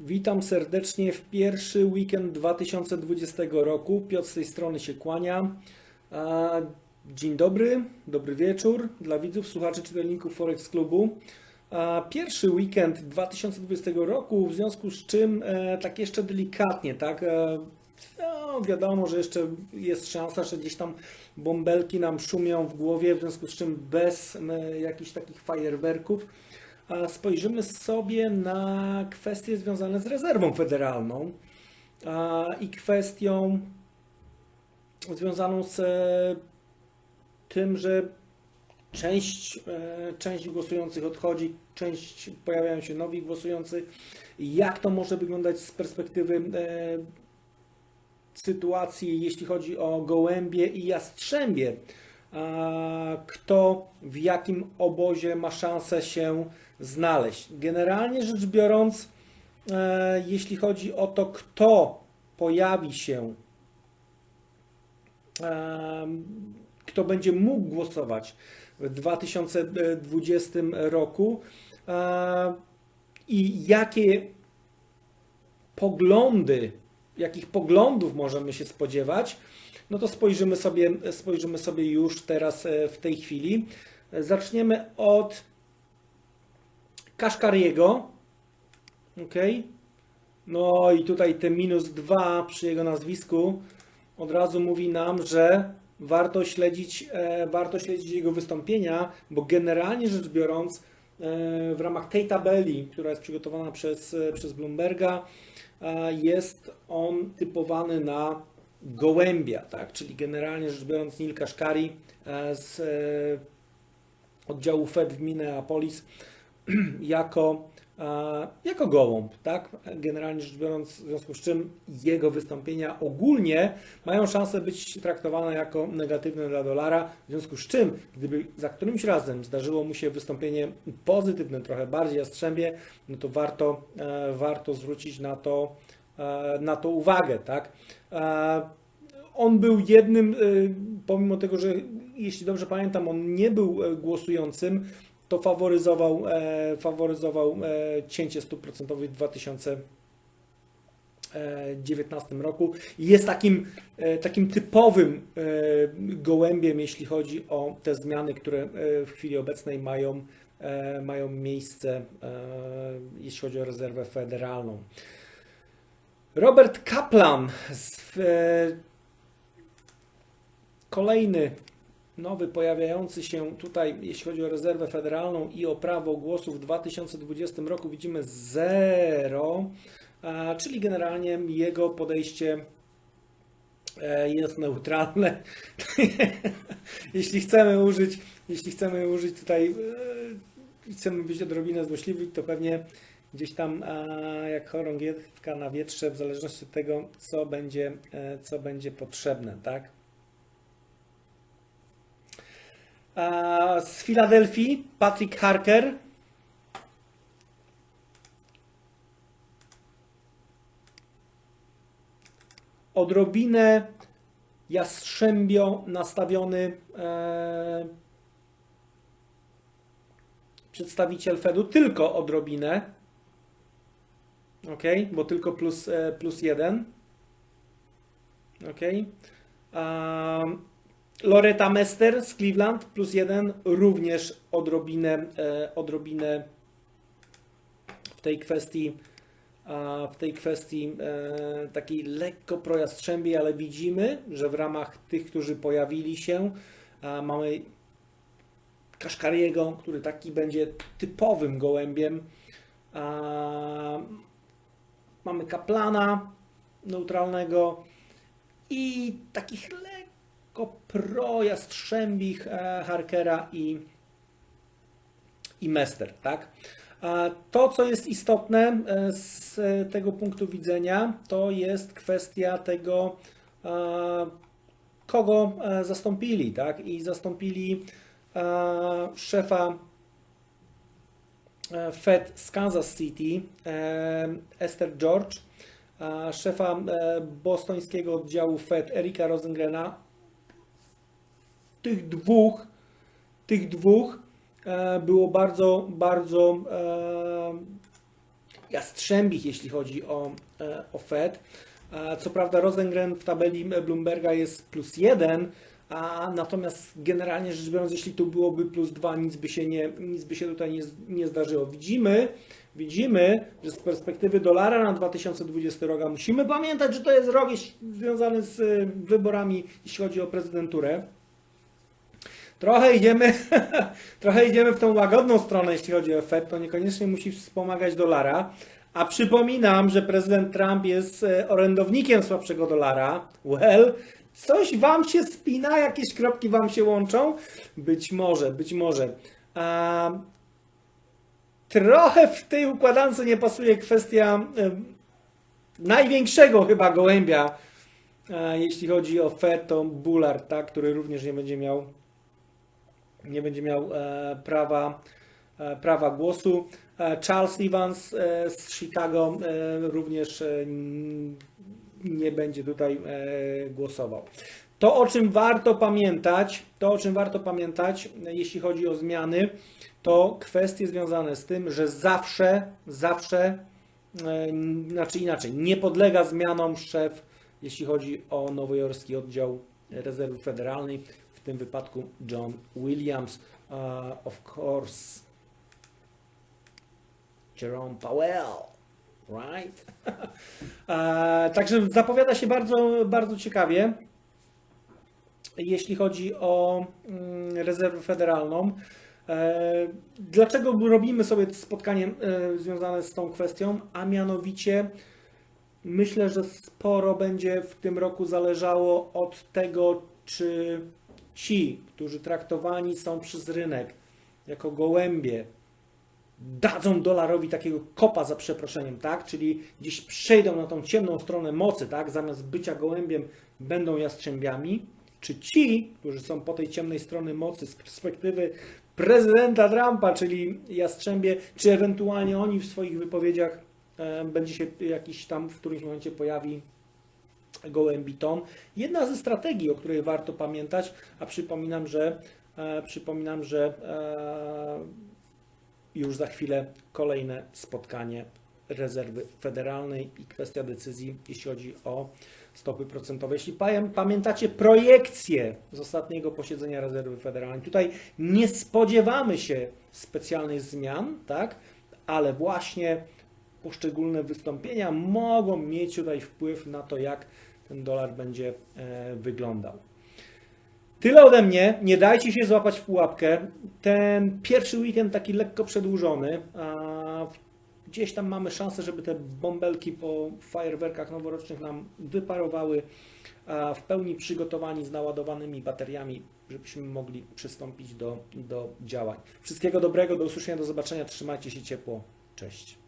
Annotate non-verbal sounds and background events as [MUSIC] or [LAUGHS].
Witam serdecznie w pierwszy weekend 2020 roku. Piotr z tej strony się kłania. Dzień dobry, dobry wieczór dla widzów, słuchaczy czytelników Forex Klubu. Pierwszy weekend 2020 roku, w związku z czym e, tak jeszcze delikatnie, tak? E, no, wiadomo, że jeszcze jest szansa, że gdzieś tam bąbelki nam szumią w głowie, w związku z czym bez e, jakichś takich fajerwerków spojrzymy sobie na kwestie związane z rezerwą federalną i kwestią związaną z e, tym, że część, e, część głosujących odchodzi, część pojawiają się nowi głosujący. Jak to może wyglądać z perspektywy e, sytuacji, jeśli chodzi o gołębie i jastrzębie? Kto w jakim obozie ma szansę się znaleźć? Generalnie rzecz biorąc, e, jeśli chodzi o to, kto pojawi się, em, kto będzie mógł głosować w 2020 roku e, i jakie poglądy, jakich poglądów możemy się spodziewać, no to spojrzymy sobie, spojrzymy sobie już teraz e, w tej chwili. E, Zaczniemy od Kaszkariego. Ok. No i tutaj te minus 2 przy jego nazwisku od razu mówi nam, że warto śledzić, e, warto śledzić jego wystąpienia, bo generalnie rzecz biorąc, e, w ramach tej tabeli, która jest przygotowana przez, e, przez Bloomberga, jest on typowany na gołębia, tak? czyli generalnie rzecz biorąc Nil Kaszkari z oddziału Fed w Minneapolis [CLEARS THROAT] jako, e, jako gołąb, tak? Generalnie rzecz biorąc, w związku z czym jego wystąpienia ogólnie mają szansę być traktowane jako negatywne dla dolara, w związku z czym, gdyby za którymś razem zdarzyło mu się wystąpienie pozytywne, trochę bardziej jastrzębie, no to warto, e, warto zwrócić na to, e, na to uwagę, tak? On był jednym, e, pomimo tego, że jeśli dobrze pamiętam, on nie był głosującym, to faworyzował, e, faworyzował e, cięcie stóp procentowych w 2019 roku. I Jest takim, e, takim typowym e, gołębiem, jeśli chodzi o te zmiany, które e, w chwili obecnej mają, e, mają miejsce, e, jeśli chodzi o rezerwę federalną. Robert Kaplan, z, e, kolejny nowy pojawiający się tutaj, jeśli chodzi o rezerwę federalną i o prawo głosu w 2020 roku, widzimy zero, czyli generalnie jego podejście e, jest neutralne. [LAUGHS] jeśli chcemy użyć, jeśli chcemy użyć tutaj, e, chcemy być odrobinę złośliwi, to pewnie gdzieś tam jak chorągiewka na wietrze, w zależności od tego, co będzie, e, co będzie potrzebne, tak? A, Z Filadelfii Patrick Harker. Odrobinę jastrzębio nastawiony e, przedstawiciel Fedu, tylko odrobinę. Ok, bo tylko plus, e, plus jeden. Ok. Loretta Mester z Cleveland plus jeden, również odrobinę, e, odrobinę w tej kwestii, w tej kwestii e, takiej lekko projastrzębiej, ale widzimy, że w ramach tych, którzy pojawili się, mamy Kaszkariego, który taki będzie typowym gołębiem. Mamy Kaplana neutralnego i takich lekko projastrzębich e, Harkera i, i Mester, tak? To, co jest istotne e, z tego punktu widzenia, to jest kwestia tego, e, kogo zastąpili, tak? I zastąpili szefa Fed z Kansas City, Esther George, szefa bostońskiego oddziału Fed Erika Rosengrena. Tych dwóch, tych dwóch e, było bardzo, bardzo e, jastrzębich, jeśli chodzi o, e, o Fed. Co prawda Rosengren w tabeli Bloomberga jest plus jeden, a natomiast generalnie rzecz biorąc, jeśli tu byłoby plus dwa, nic by się nie, nic by się tutaj nie, nie zdarzyło. Widzimy, widzimy, że z perspektywy dolara na 2020 rok musimy pamiętać, że to jest rok związany z wyborami, jeśli chodzi o prezydenturę. Trochę idziemy, [LAUGHS] trochę idziemy w tą łagodną stronę, jeśli chodzi o Fed, to niekoniecznie musi wspomagać dolara. A przypominam, że prezydent Trump jest e, orędownikiem słabszego dolara. Well, coś wam się spina, jakieś kropki wam się łączą? Być może, być może. A, trochę w tej układance nie pasuje kwestia e, największego chyba gołębia, e, jeśli chodzi o Fed, to Bullard, tak, który również nie będzie miał nie będzie miał e, prawa, e, prawa głosu. E, Charles Evans z Chicago również nie będzie tutaj głosował. To, o czym warto pamiętać, to, o czym warto pamiętać, jeśli chodzi o zmiany, to kwestie związane z tym, że zawsze, zawsze, znaczy inaczej, nie podlega zmianom szef, jeśli chodzi o nowojorski oddział rezerwy federalnej, tym wypadku John Williams, uh, of course, Jerome Powell, right? [LAUGHS] E, Także zapowiada się bardzo, bardzo ciekawie, jeśli chodzi o mm, rezerwę federalną. E, Dlaczego robimy sobie spotkanie e, związane z tą kwestią? A mianowicie myślę, że sporo będzie w tym roku zależało od tego, czy ci, którzy traktowani są przez rynek jako gołębie, dadzą dolarowi takiego kopa za przeproszeniem, tak? Czyli gdzieś przejdą na tą ciemną stronę mocy, tak? Zamiast bycia gołębiem będą jastrzębiami. Czy ci, którzy są po tej ciemnej stronie mocy z perspektywy prezydenta Trumpa, czyli jastrzębie, czy ewentualnie oni w swoich wypowiedziach e, będzie się jakiś tam w którymś momencie pojawi gołębi ton. Jedna ze strategii, o której warto pamiętać, a przypominam, że e, przypominam, że e, już za chwilę kolejne spotkanie rezerwy federalnej i kwestia decyzji, jeśli chodzi o stopy procentowe. Jeśli pamię- pamiętacie projekcję z ostatniego posiedzenia rezerwy federalnej, tutaj nie spodziewamy się specjalnych zmian, tak? Ale właśnie poszczególne wystąpienia mogą mieć tutaj wpływ na to, jak ten dolar będzie e, wyglądał. Tyle ode mnie. Nie dajcie się złapać w pułapkę. Ten pierwszy weekend taki lekko przedłużony. A gdzieś tam mamy szansę, żeby te bąbelki po fajerwerkach noworocznych nam wyparowały w pełni przygotowani z naładowanymi bateriami, żebyśmy mogli przystąpić do, do działań. Wszystkiego dobrego, do usłyszenia, do zobaczenia. Trzymajcie się ciepło. Cześć.